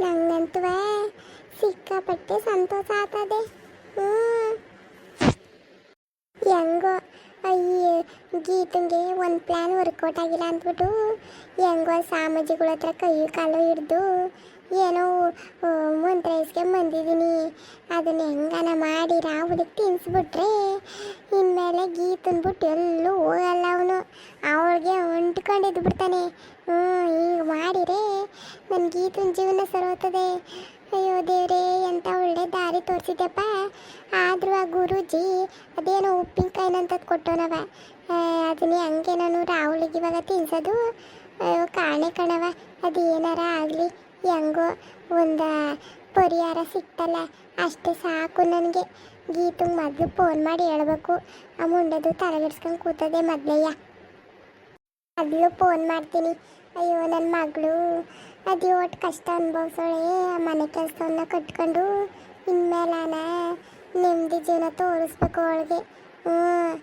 ನಂಗಂತೂ ಸಿಕ್ಕಾಪಟ್ಟೆ ಸಂತೋಷ ಆಗ್ತದೆ. ಹ್ಞೂ. ಹೆಂಗೋ ಈ ಗೀತಂಗೆ ಒಂದು ಪ್ಲ್ಯಾನ್ ವರ್ಕೌಟ್ ಆಗಿಲ್ಲ ಅಂದ್ಬಿಟ್ಟು ಹೆಂಗೋ ಸಾಮಾಜಿಗಳ ಹತ್ರ ಕೈ ಕಾಲು ಹಿಡ್ದು ಏನೋ ಮಂತ್ರ ಬಂದಿದ್ದೀನಿ. ಅದನ್ನ ಹೆಂಗನ ಮಾಡಿ ರಾಹುಲಿಗೆ ತಿನ್ಸ್ಬಿಟ್ರೆ ಇನ್ಮೇಲೆ ಗೀತನ್ ಬಿಟ್ಟು ಎಲ್ಲೂ ಹೋಗಲ್ಲ ಅವನು. ಅವಳಿಗೆ ಹೊಂಟ್ಕೊಂಡಿದ್ದು ಬಿಡ್ತಾನೆ ಹ್ಞೂ ಈಗ ಮಾಡಿರೆ ನನ್ನ ಗೀತನ ಜೀವನ ಸರೋತದೆ. ಅಯ್ಯೋ ದೇವರೇ, ಎಂತ ಒಳ್ಳೆ ದಾರಿ ತೋರಿಸಿದ್ದೆಪ್ಪ ಆದರೂ ಆ ಗುರೂಜಿ ಅದೇನೋ ಉಪ್ಪಿನಕಾಯಿನಂತದ್ದು ಕೊಟ್ಟೋನವ. ಅದನ್ನೇ ಹಂಗೆ ನಾನು ರಾಹುಲಿಗೆ ಇವಾಗ ತಿನ್ಸೋದು. ಕಾಣೆ ಕಣವ ಅದು ಏನಾರ ಆಗಲಿ. ಹೆಂಗೋ ಒಂದು ಪರಿಹಾರ ಸಿಕ್ತಲ್ಲ, ಅಷ್ಟೇ ಸಾಕು ನನಗೆ. ಗೀತಂಗೆ ಮೊದಲು ಫೋನ್ ಮಾಡಿ ಹೇಳ್ಬೇಕು. ಆ ಮುಂಡದು ತಲೆಗೆಡ್ಸ್ಕೊಂಡು ಕೂತದೆ ಮೊದಲಯ್ಯ. ಮೊದಲು ಫೋನ್ ಮಾಡ್ತೀನಿ. ಅಯ್ಯೋ ನನ್ನ ಮಗಳು ಅದು ಒಟ್ಟು ಕಷ್ಟ ಅನುಭವಿಸೋಳೆ. ಆ ಮನೆ ಕೆಲಸವನ್ನ ಕಟ್ಕೊಂಡು ಇನ್ಮೇಲಾನ ನೆಮ್ಮದಿ ಜೀವನ ತೋರಿಸ್ಬೇಕು ಅವಳಿಗೆ. ಹ್ಞೂ.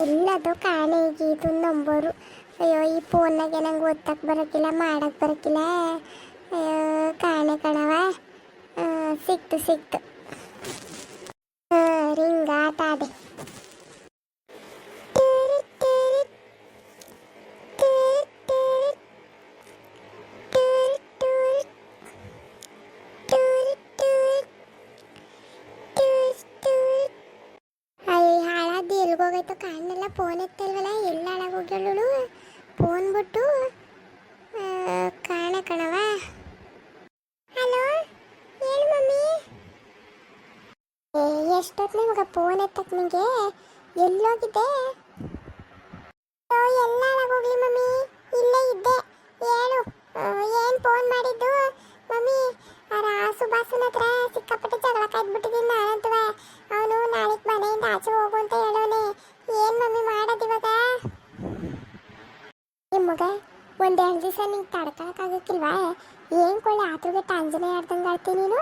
ಎಲ್ಲದು ಕಾಣೆ ಗೀತು ನಂಬರು. ಅಯ್ಯೋ ಈ ಫೋನ್ನಾಗೆ ನಂಗೆ ಓದಕ್ಕೆ ಬರೋಕ್ಕಿಲ್ಲ ಮಾಡಕ್ಕೆ ಬರೋಕ್ಕಿಲ್ಲ ಅಯ್ಯೋ ಕಾಣೆ ಕಣವ ಆ, ಸಿಕ್ತು ಸಿಕ್ತು ಹಾಂ ರಿಂಗ್ ಆಟ ಆದೆ ಅಯ್ಯ ಹಾಳಾದ್ದು ಎಲ್ಗೋಗೈತೋ ಕಾಣಲ್ಲ ಫೋನ್ ಎತ್ತಲ್ವಲ್ಲ ಎಲ್ಲ ಹಾಳಾಗೋಗ್ಯಾಳು ಫೋನ್ ಬಿಟ್ಟು ಆ, ಕಾಣ ಕಣವ ಹಲೋ? ಹೇಳು ಮಮ್ಮಿ? ಎಷ್ಟೊತ್ತು ನಿಮ್ಗೆ ಫೋನ್ ಎತ್ತಕ್ ನಿಮಗೆ ಎಲ್ಲೋಗಿದ್ದೆ? ಎಲ್ಲ ಹಾಳಾಗೋಗ್ಲಿ ಮಮ್ಮಿ. ಇಲ್ಲೇ ಇದ್ದೆ. ಹೇಳು. ಏನು ಫೋನ್ ಮಾಡಿದ್ದು? ಮಮ್ಮಿ ರಾಸು ಬಾಸುನ ಹತ್ರ ಸಿಕ್ಕಾಪಟ್ಟೆ ಜಗಳ ಕಾಯ್ದುಬಿಟ್ಟಿದ್ದೀನಿ ನಾನಂತವ. ಅವನು ನಾಳೆ ಮನೆಯಿಂದ ಆಚೆ ಹೋಗು ಅಂತ ಹೇಳೋನೆ. ಏನು ಮಮ್ಮಿ ಮಾಡೋದು ಇವಾಗ? ಮಗ ಒಂದೆರಡು ದಿವಸ ನಿಂಗೆ ತಡ್ಕೊಳಕ್ಕಾಗಕ್ಕಿಲ್ವಾ ಏನು ಕೊಳ್ಳೆ ಆತುಗೆ ಟಾಂಜನೆ ಆಡ್ದಂಗೆ ಆಡ್ತೀನಿ ನೀನು?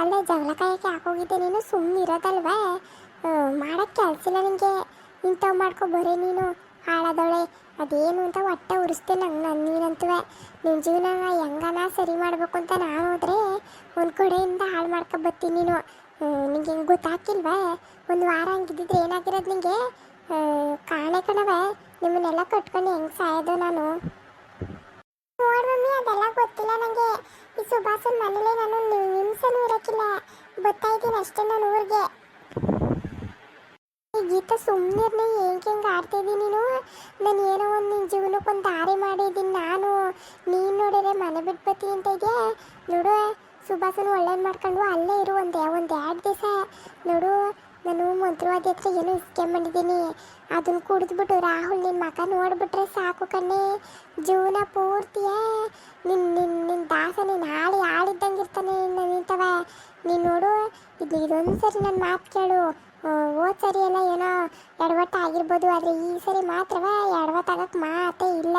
ಅಲ್ಲೇ ಜಗಳ ಕಾಯಕ್ಕೆ ಹಾಕೋಗಿದ್ದೆ ನೀನು? ಸುಮ್ಮನೆ ಇರೋದಲ್ವಾ? ಮಾಡೋಕ್ಕೆ ಕೆಲಸ ಇಲ್ಲ ನಿನಗೆ ಇಂಥವು ಮಾಡ್ಕೊ ನೀನು. ಹಾಳಾದವಳೆ. ಅದೇನು ಅಂತ ಹೊಟ್ಟೆ ಉರಿಸ್ತೀನಿ ನಂಗೆ ನನ್ನ ನೀನಂತವೆ. ನಿನ್ನ ಜೀವನ ಹೆಂಗನ ಸರಿ ಮಾಡಬೇಕು ಅಂತ ನಾನು ಹೋದ್ರೆ ಒಂದು ಕಡೆಯಿಂದ ಹಾಳು ಮಾಡ್ಕೊ ಬರ್ತೀನಿ ನೀನು. ನಿಂಗೆ ಹೆಂಗೆ ಗೊತ್ತಾಗ್ತಿಲ್ವಾ? ಒಂದು ವಾರ ಹಂಗಿದ್ದಿದ್ರೆ ಏನಾಗಿರೋದು ನಿಂಗೆ? ಕಾಣೆ ಕಣವ ನಿಮ್ಮನ್ನೆಲ್ಲ ಕಟ್ಕೊಂಡು ಹೆಂಗೆ ಸಾಯೋದು ನಾನು? ಮಮ್ಮಿ, ಅದೆಲ್ಲ ಗೊತ್ತಿಲ್ಲ ನನಗೆ ಈ ಸುಭಾಸನ್ ಮನೇಲೆ ನಾನು ನಿಮಿಷನೂ ಇರಕ್ಕಿಲ್ಲ. ಬರ್ತಾ ಇದ್ದೀನಿ ಅಷ್ಟೇ ನಾನು ಊರಿಗೆ. ಈ ಗೀತ ಸುಮ್ಮನೆ ಹೆಂಗೆ ಹೆಂಗೆ ಆಡ್ತಿದ್ದೀನಿ ನೀನು? ನಾನು ಏನೋ ಒಂದು ನಿನ್ನ ಜೀವನಕ್ಕೆ ಒಂದು ದಾರಿ ಮಾಡಿದ್ದೀನಿ ನಾನು. ನೀನು ನೋಡಿದ್ರೆ ಮನೆ ಬಿಟ್ಟು ಬರ್ತೀನಿ ಅಂತ ಇದೆಯಾ? ನೋಡು ಸುಭಾಸನ ಒಳ್ಳೇದು ಮಾಡ್ಕೊಂಡು ಅಲ್ಲೇ ಇರು ಒಂದು ಒಂದು ಎರಡು ದಿವಸ. ನೋಡು ನಾನು ಮಂತ್ರವಾದಿ ಹತ್ರ ಏನೋ ಸ್ಕ್ಯಾಮ್ ಮಾಡಿದ್ದೀನಿ. ಅದನ್ನು ಕುಡಿದ್ಬಿಟ್ಟು ರಾಹುಲ್ ನಿನ್ನ ಮಕ ನೋಡಿಬಿಟ್ರೆ ಸಾಕು ಕಣ್ಣೆ. ಜೀವನ ಪೂರ್ತಿಯೇ. ನಿನ್ನ ನಿನ್ನ ನಿನ್ನ ದಾಸ ನೀನು ಹಾಳಿ ಹಾಳಿದ್ದಂಗೆ ಇರ್ತಾನೆ ನಿಂತವ ನೀನು ನೋಡು ಇದು ಇದೊಂದು ಸರಿ ನನ್ನ ಮಾತು ಕೇಳು. ಓ ಸರಿ ಎಲ್ಲ ಏನೋ ಎಡವಟ್ಟು ಆಗಿರ್ಬೋದು ಆದರೆ ಈ ಸರಿ ಮಾತ್ರವ ಎಡವತ್ತಾಗಕ್ಕೆ ಮಾತೇ ಇಲ್ಲ.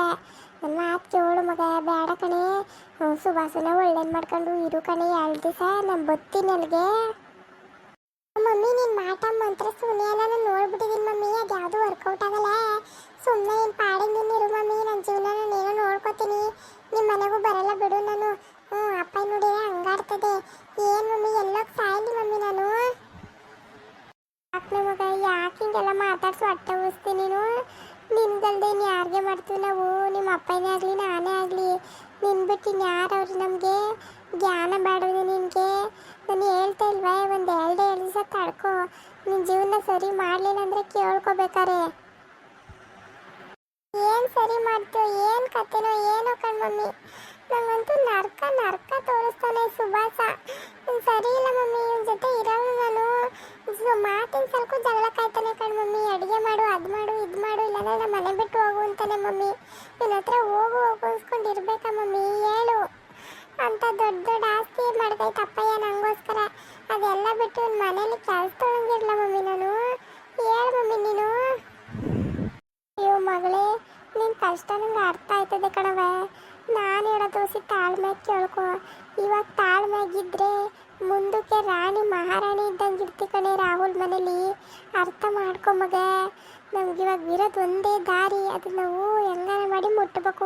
ನನ್ನ ಮಾತು ಕೇಳು ಮಗ, ಬೇಡ ಕಣೆ. ಸುಭಾಸನ ಒಳ್ಳೇದು ಮಾಡ್ಕೊಂಡು ಇರು ಕಣೆ ಎರಡು ದಿವಸ ನಾನು ಬರ್ತೀನಿ ಅಲ್ಲಿಗೆ. ಮಮ್ಮಿ, ನೀನು ಮಾಟ ಮಂತ್ರ ಸುಮ್ಮನೆ ಎಲ್ಲ ನಾನು ನೋಡ್ಬಿಟ್ಟಿದ್ದೀನಿ ಮಮ್ಮಿ, ಅದು ಯಾವುದು ವರ್ಕೌಟ್ ಆಗಲ್ಲ. ಸುಮ್ಮನೆ ನೀನು ಪಾಡಿಗೆ ಇರು ಮಮ್ಮಿ ನನ್ನ ಜೀವನ ನಾನು ಏನೋ ನೋಡ್ಕೋತೀನಿ. ನಿಮ್ಮ ಮನೆಗೂ ಬರಲ್ಲ ಬಿಡು ನಾನು. ಹ್ಞೂ ಅಪ್ಪ ನೋಡಿ ಹಂಗಾಡ್ತದೆ ಏನು ಮಮ್ಮಿ, ಎಲ್ಲೋಗಿ ಸಾಯಲಿ ಮಮ್ಮಿ ನಾನು. ಯಾಕೆ ಮಗ, ಯಾಕೆ ಹಿಂಗೆಲ್ಲ ಮಾತಾಡ್ಸು ಅಟ್ಟ ಉಸ್ತೀನಿ ನೀನು? ನಿನ್ಗಲ್ದೆ ಇನ್ನು ಯಾರಿಗೆ ಮಾಡ್ತೀವಿ ನಾವು? ನಿಮ್ಮ ಅಪ್ಪನೇ ಆಗಲಿ, ನಾನೇ ಆಗಲಿ. ನಿನ್ ಬಿಟ್ಟು ಇನ್ಯಾರು ಅವ್ರು ನಮಗೆ? ಜ್ಞಾನ ಬೇಡವೆ ನಿನಗೆ? ನಾನು ಹೇಳ್ತಾ ಇಲ್ವಾ? ಒಂದು ಎರಡು ಎರಡು ದಿವಸ ತಡ್ಕೊ. ನಿನ್ನ ಜೀವನ ಸರಿ ಮಾಡಲಿಲ್ಲ ಅಂದರೆ ಕೇಳ್ಕೊಬೇಕಾರೆ. ಏನು ಸರಿ ಮಾಡ್ತೀವೋ ಏನು ಕತೆನೋ ಏನೋ ಕಣ್ಮಮ್ಮಿ ನಂಗಂತೂ ನರ್ಕ ನರ್ಕ ತೋರಿಸ್ತಾನೆ ಸುಭಾಸ. ಸರಿ ಇಲ್ಲ ಮಮ್ಮಿ, ಇವನ ಜೊತೆ ಇರೋನು ನಾನು. ಮಾತಿನ ಸ್ವಲ್ಪ ಜಗಳ ಕಾಯ್ತಾನೆ ಕಣ್ಮಮ್ಮಿ ಅಡುಗೆ ಮಾಡು, ಅದು ಮಾಡು, ಇದು ಮಾಡು, ಇಲ್ಲಾಂದ್ರೆ ನಮ್ಮ ಮನೆ ಬಿಟ್ಟು ಹೋಗು ಅಂತಾನೆ ಮಮ್ಮಿ. ನಿನ್ನ ಹತ್ರ ಹೋಗು ಹೋಗು ಮಮ್ಮಿ? ಹೇಳು. ಅಂತ ದೊಡ್ಡ ದೊಡ್ಡ ಆಸ್ತಿ ಮಾಡ್ತೈತೆ ಅಪ್ಪಯ್ಯ ನಂಗೋಸ್ಕರ ಅದೆಲ್ಲ ಬಿಟ್ಟು ಮನೇಲಿ ಕೆಲಸ ತೊಳಂಗಿರ್ಲ ಮಮ್ಮಿ ನಾನು. ಹೇಳು ಮಮ್ಮಿ ನೀನು. ಅಯ್ಯೋ ಮಗಳೇ ನಿನ್ನ ಕಷ್ಟ ನಂಗೆ ಅರ್ಥ ಆಯ್ತದೆ ಕಣವ ನಾನು ಹೇಳೋ ದೋಸೆ ತಾಳ್ಮ್ಯಾಗ ಕೇಳ್ಕೊ. ಇವಾಗ ತಾಳ್ಮೆಯಾಗಿದ್ರೆ ಮುಂದಕ್ಕೆ ರಾಣಿ ಮಹಾರಾಣಿ ಇದ್ದಂಗೆ ಇರ್ತಿ ಕಣೆ ರಾಹುಲ್ ಮನೇಲಿ. ಅರ್ಥ ಮಾಡ್ಕೊ ಮಗ. ನಮ್ಗೆ ಇವಾಗ ಇರೋದು ಒಂದೇ ದಾರಿ. ಅದನ್ನ ನಾವು ಹೆಂಗಾರ ಮಾಡಿ ಮುಟ್ಟಬೇಕು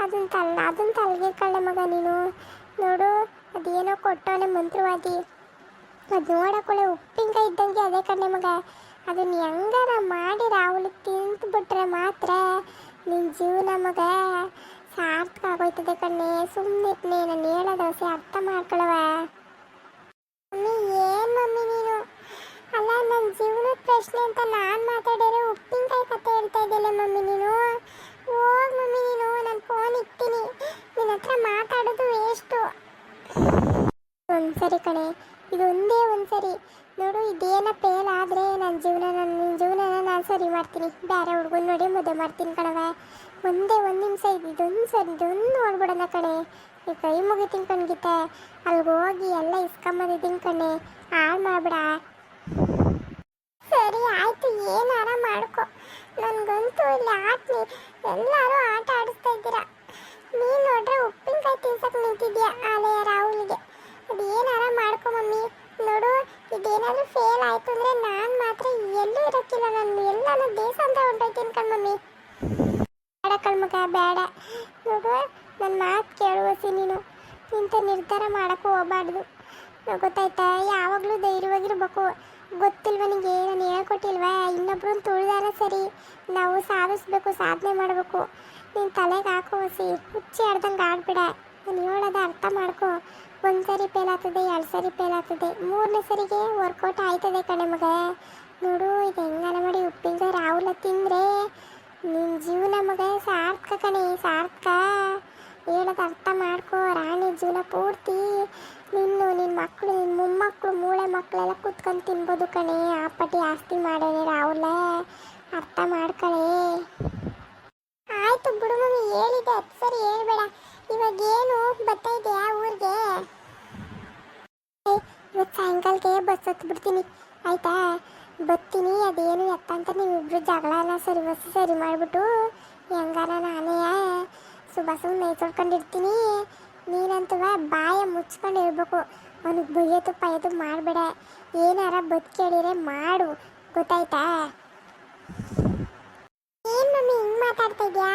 ಅದನ್ನ ತಲ್ ಅದನ್ನ ತಲೆಗೆ ಕಳ್ಳೆ ಮಗ ನೀನು. ನೋಡು, ಅದೇನೋ ಕೊಟ್ಟವನೆ ಮಂತ್ರವಾದಿ. ಅದು ನೋಡಕೊಳ್ಳೆ ಉಪ್ಪಿನಕಾಯಿ ಇದ್ದಂಗೆ ಅದೇ ಕಣ್ಣೆ ಮಗ. ಅದನ್ನ ಹೆಂಗಾರ ಮಾಡಿ ರಾಹುಲ್ ತಿಂತು ಬಿಟ್ರೆ ಮಾತ್ರ ನಿನ್ನ ಜೀವನ ಮಗ. ಸಾರ್ಥಕ ಆಗೋಯ್ತದೆ ಕಣ್ಣೆ. ಸುಮ್ಮನೆ ನಾನು ಹೇಳೋ ದೋಸೆ ಅರ್ಥ ಮಾಡ್ಕೊಳವ ಮಮ್ಮಿ, ಏನು ಮಮ್ಮಿ ನೀನು? ಅಲ್ಲ ನನ್ನ ಜೀವನದ ಪ್ರಶ್ನೆ ಅಂತ ನಾನು ಮಾತಾಡಿದ್ರೆ ಉಪ್ಪಿನಕಾಯಿ ಕತೆ ಹೇಳ್ತಾ ಇದ್ದಿಲ್ಲ ಮಮ್ಮಿ ನೀನು? ಹೋಗಿ ಮಮ್ಮಿ ನೀನು, ನಾನು ಫೋನ್ ಇಕ್ತೀನಿ ನಿನ್ನ ಹತ್ರ ಮಾತಾಡೋದು ವೇಸ್ಟು ಒಂದ್ಸರಿ ಕಣೆ ಇದೊಂದೇ ಒಂದ್ಸರಿ. ನೋಡು, ಇದೇನ ಫೇಲ್ ಆದರೆ ನನ್ನ ಜೀವನ ನನ್ನ ಜೀವನನ ನಾನು ಸರಿ ಮಾಡ್ತೀನಿ. ಬೇರೆ ಹುಡುಗನ ನೋಡಿ ಮದುವೆ ಮಾಡ್ತೀನಿ ಕಣವ ಒಂದೇ ಒಂದು ನಿಮಿಷ ಇದು, ಇದೊಂದು ಸರಿ, ಇದೊಂದು ನೋಡ್ಬಿಡೋಣ ಕಣೆ. ಈ ಕೈ ಮುಗಿತೀನಿ ಕಣ್ಗಿತ್ತೆ ಅಲ್ಲಿಗೆ ಹೋಗಿ ಎಲ್ಲ ಇಸ್ಕೊಂಬಂದಿದ್ದೀನಿ ಕಣೆ ಹಾಳು ಮಾಡ್ಬಿಡ. ಸರಿ ಆಯ್ತು ಏನಾರ ಮಾಡ್ಕೊ. ನನಗಂತೂ ಇಲ್ಲಿ ಆಟ ಎಲ್ಲರೂ ಆಟ ಆಡಿಸ್ತಾ ಇದ್ದೀರಾ. ನೀನು ನೋಡ್ರೆ ಉಪ್ಪಿನಕಾಯಿ ತಿನ್ಸಕ್ ನಿಂತಿದ್ಯಾ ಆಲೆಯ ರಾಹುಲ್ಗೆ. ಅದು ಏನಾರ ಮಾಡ್ಕೊ ಮಮ್ಮಿ. ನೋಡು, ಇದೇನಾದ್ರೂ ಫೇಲ್ ಆಯ್ತು ಅಂದ್ರೆ ನಾನು ಮಾತ್ರ ಎಲ್ಲೂ ಇರೋಕ್ಕಿಲ್ಲ ನಾನು. ಎಲ್ಲಾನು ದೇಶ ಅಂತ ಹೊಂಟೋಯ್ತೀನಿ ಕಣ್ ಮಮ್ಮಿ. ಬೇಡ. ನೋಡು ನನ್ನ ಮಾತು ಕೇಳುವಸಿ ನೀನು. ಇಂಥ ನಿರ್ಧಾರ ಮಾಡೋಕ್ಕೂ ಹೋಗ್ಬಾರ್ದು. ಗೊತ್ತಾಯ್ತಾ? ಯಾವಾಗಲೂ ಧೈರ್ಯವಾಗಿರ್ಬೇಕು. ಗೊತ್ತಿಲ್ವ ನಿಂಗೆ? ನಾನು ಹೇಳ್ಕೊಟ್ಟಿಲ್ವಾ? ಇನ್ನೊಬ್ರು ತುಳಿದಾರ ಸರಿ. ನಾವು ಸಾಧಿಸ್ಬೇಕು, ಸಾಧನೆ ಮಾಡಬೇಕು. ನೀನು ತಲೆಗೆ ಹಾಕೋ ಹಸಿ ಹುಚ್ಚಿ ಆಡ್ದಂಗೆ ಆಡ್ಬಿಡ ನಾನು ಹೇಳೋದು ಅರ್ಥ ಮಾಡ್ಕೊ. ಒಂದು ಸರಿ ಫೇಲ್ ಎರಡು ಸರಿ ಫೇಲ್ ಮೂರನೇ ಸರಿಗೆ ವರ್ಕೌಟ್ ಆಯ್ತದೆ ಕಣೆ ಮಗ. ನೋಡು ಇದು ಹೆಂಗಾನ ಮಾಡಿ ಉಪ್ಪಿನಕಾಯಿ ರಾಹುಲ ತಿಂದರೆ ಕಣೆ ಸಾರ್ಥಕ. ಹೇಳೋದು ಅರ್ಥ ಮಾಡ್ಕೋ, ರಾಣಿ ಜೀವನ ಪೂರ್ತಿ. ನಿನ್ನ ನಿನ್ನ ಮಕ್ಕಳು ನಿನ್ನ ಮೊಮ್ಮಕ್ಕಳು ಮೂಳೆ ಮಕ್ಕಳೆಲ್ಲ ಕುತ್ಕೊಂಡು ತಿನ್ಬೋದು ಕಣೆ. ಪಟ್ಟಿ ಆಸ್ತಿ ಮಾಡೋದೇ ರಾಹುಲ. ಅರ್ಥ ಮಾಡ್ಕಳೆ. ಆಯ್ತು ಬಿಡು ಮಮ್ಮಿ, ಹೇಳಿದೆ. ಹತ್ತು ಸರಿ, ಹೇಳ್ಬೇಡ. ಇವಾಗ ಏನು ಬರ್ತಾ ಇದೆಯಾ ಊರಿಗೆ? ಇವತ್ತು ಸಾಯಂಕಾಲಕ್ಕೆ ಬಸ್ ಹತ್ತು ಬಿಡ್ತೀನಿ ಆಯ್ತಾ? ಬರ್ತೀನಿ. ಅದೇನು ಎತ್ತ ಅಂತ ನೀವಿಬ್ರು ಅಲ್ಲ. ಸರಿ, ಬಸ್ ಸರಿ ಮಾಡಿಬಿಟ್ಟು ಹೆಂಗಾರ ನಾನೇ ಸುಬಾಸು ಮೇಯ್ಸೊಡ್ಕೊಂಡಿರ್ತೀನಿ ನೀನಂತೂ ಬಾಯ ಮುಚ್ಕೊಂಡು ಇರ್ಬೇಕು. ಅವನಿಗೆ ಬೈಯೋದು ಪೈದು ಮಾಡಬೇಡ. ಏನಾರ ಬದುಕೇಳಿರೆ ಮಾಡು. ಗೊತ್ತಾಯ್ತಾ? ಏನು ಮಮ್ಮಿ ಹಿಂಗೆ ಮಾತಾಡ್ತಾ ಇದ್ಯಾ?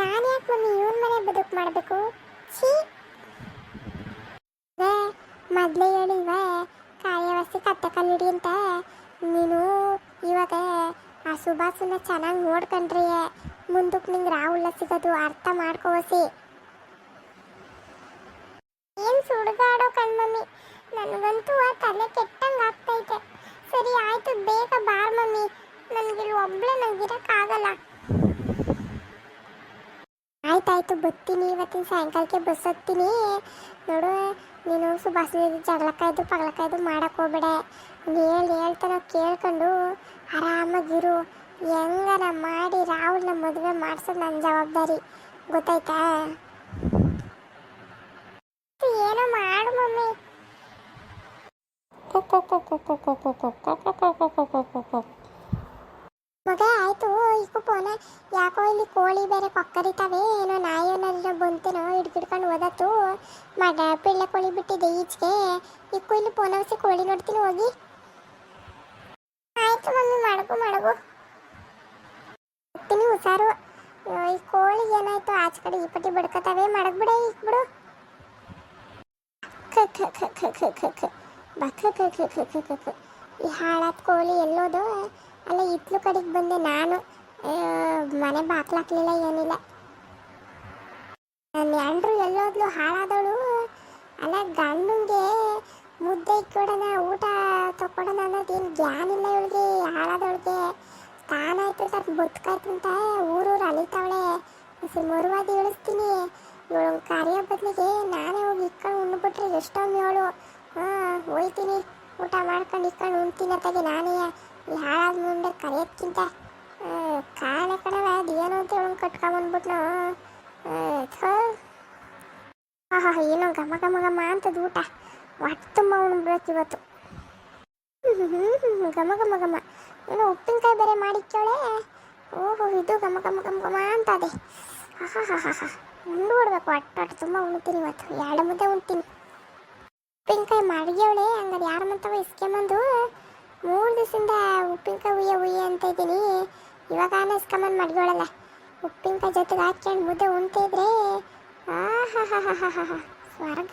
ನಾನು ಯಾಕೆ ಮಮ್ಮಿ ಇವನ್ ಮನೆ ಬದುಕು ಮಾಡಬೇಕು? ಛೀ. ಮೊದಲೇ ಹೇಳಿಲ್ವ ಕಾಯವಾಸಿ ಕತ್ತೆ ಕಲ್ಲಿಡಿ ಅಂತ. ನೀನು ಇವಾಗ ಆ ಸುಭಾಸನ ಚೆನ್ನಾಗಿ ನೋಡ್ಕೊಂಡ್ರಿ ಮುಂದಕ್ಕೆ ನಿಂಗೆ ರಾಹುಲ್ಲ ಸಿಗೋದು ಅರ್ಥ ಮಾಡ್ಕೋಸಿ ಏನ್ ಸುಡುಗಾಡೋ ಕಣ್ಮಮ್ಮಿ ನನಗಂತೂ ಆ ತಲೆ ಕೆಟ್ಟಂಗೆ ಆಗ್ತೈತೆ. ಸರಿ ಆಯ್ತು, ಬೇಗ ಬಾರ್ ಮಮ್ಮಿ. ನನಗಿಲ್ಲಿ ಒಬ್ಳೆ ನಂಗಿರಕ್ಕಾಗಲ್ಲ. ಆಯ್ತಾಯ್ತು ಬರ್ತೀನಿ ಇವತ್ತಿನ ಸಾಯಂಕಾಲಕ್ಕೆ ಬಸ್ ಹತ್ತೀನಿ. ನೋಡು, ನೀನು ಸುಭಾಷ್ ಜಗಳಕ್ಕಾಯ್ದು ಪಗಳಕ್ಕಾಯ್ದು ಮಾಡೋಕ್ಕೋಗ್ಬೇಡ ಹೇಳಿ, ಹೇಳ್ತಾನೋ ಕೇಳ್ಕೊಂಡು ಆರಾಮಾಗಿರು ಹೆಂಗಾರ ಮಾಡಿ ರಾಹುಲ್ನ ಮದುವೆ ಮಾಡಿಸೋದು ನನ್ನ ಜವಾಬ್ದಾರಿ ಗೊತ್ತಾಯ್ತಾ ಏನೋ ಮಾಡು ಮಮ್ಮಿ ಮಗ ಆಯ್ತು ಈಗ ಪೋನ ಯಾಕೋ ಇಲ್ಲಿ ಕೋಳಿ ಬೇರೆ ಕೊಕ್ಕರಿತಾವೆ ಏನೋ ನಾಯಿ ಏನಾದ್ರು ಬಂತೇನೋ ಹಿಡ್ಕಿಡ್ಕೊಂಡು ಓದತ್ತು ಮಗ ಪಿಳ್ಳೆ ಕೋಳಿ ಬಿಟ್ಟಿದೆ ಈಚೆಗೆ ಇಕ್ಕು ಇಲ್ಲಿ ಪೋನ ಹಸಿ ಕೋಳಿ ನೋಡ್ತೀನಿ ಹೋಗಿ ಆಯ್ತು ಮಮ್ಮಿ ಮಾಡಗು ಮಾಡಗು ಅಯ್ಯೋ, ಈ ಕೋಳಿ ಏನಾಯ್ತು ಆಚೆ ಕಡೆ ಈ ಪಟ್ಟಿ ಬಡ್ಕತಾವೆ ಮಾಡಕ್ ಬಿಡ ಈಗ ಬಿಡು ಖ ಖ ಖ ಖ ಖ ಖ ಖ ಬಾ ಖ ಖ ಈ ಹಾಳಾದ ಕೋಳಿ ಎಲ್ಲೋದು ಅಲ್ಲ ಇತ್ಲು ಕಡೆಗೆ ಬಂದೆ ನಾನು ಮನೆ ಬಾಕ್ಲಾಕ್ಲಿಲ್ಲ ಏನಿಲ್ಲ ನನ್ನ ಎಂಡ್ರು ಎಲ್ಲೋದ್ಲು ಹಾಳಾದವಳು ಅಲ್ಲ ಗಂಡಂಗೆ ಮುದ್ದೆ ಇಕ್ಕೊಡೋಣ ಊಟ ತಕ್ಕೊಡೋಣ ಅನ್ನೋದು ಏನು ಜ್ಞಾನ ಇಲ್ಲ ಇವಳಿಗೆ ಹಾಳಾದವಳಿಗೆ ತಾನಾಯ್ತು ಸರ್ ಬದುಕಾಯ್ತು ಊರೂರು ಅಲಿತಾವಳೆ ಸರಿ ಮರುವಾದಿ ಇಳಿಸ್ತೀನಿ. ಇವಳು ಕಾರ್ಯ ಬದಲಿಗೆ ನಾನೇ ಹೋಗಿ ಇಟ್ಕೊಂಡು ಉಂಡ್ಬಿಟ್ರೆ ಎಷ್ಟೊಮ್ಮೆ ಇವಳು ಹಾಂ, ಹೋಯ್ತೀನಿ. ಊಟ ಮಾಡ್ಕೊಂಡು ಇಟ್ಕೊಂಡು ಉಣ್ತೀನಿ ಅತ್ತಾಗೆ ನಾನೇ. ಹಾಳಾದ ಮುಂದೆ ಕರೆಯೋದ್ಕಿಂತ ಕಾಳೆ ಕಣವ ಅದೇನು ಅಂತ ಇವಳು ಕಟ್ಕೊಂಬಂದ್ಬಿಟ್ನು? ಆಹಾ, ಏನೋ ಘಮ ಘಮ ಘಮ ಅಂತದ ಊಟ. ಹೊಟ್ಟೆ ತುಂಬ ಉಣ್ಬೇಕು ಇವತ್ತು. ಹ್ಮ್, ಘಮ ಘಮ ಏನೋ ಉಪ್ಪಿನಕಾಯಿ ಬೇರೆ ಮಾಡಿಕ್ಕೋಳೆ ಓಹೋ ಇದು ಘಮ ಘಮ ಘಮ ಘಮ ಅಂತ ಅದೇ ಹಾ ಹಾ ಹಾ ಹಾ ಉಂಡು ಬಿಡ್ಬೇಕು ಅಟ್ಟು ಅಟ್ಟು ತುಂಬ ಉಣ್ತೀನಿ ಇವತ್ತು. ಎರಡು ಮುದ್ದೆ ಉಣ್ತೀನಿ. ಉಪ್ಪಿನಕಾಯಿ ಮಡಗ್ಯವಳೆ ಹಂಗಾರೆ ಯಾರ ಮಂತವ ಇಸ್ಕೊಂಬಂದು ಮೂರು ದಿವಸದಿಂದ ಉಪ್ಪಿನಕಾಯಿ ಉಯ್ಯ ಉಯ್ಯ ಅಂತ ಇದ್ದೀನಿ. ಇವಾಗ ಇಸ್ಕೊಂಬಂದು ಮಡ್ಗೊಳಲ್ಲ ಉಪ್ಪಿನಕಾಯಿ ಜೊತೆಗೆ ಹಾಕ್ಕೊಂಡು ಮುದ್ದೆ ಉಣ್ತಿದ್ರೆ ಆಹಾ ಹಾ ಹಾ ಹಾ ಹಾ ಹಾ ಸ್ವರ್ಗ.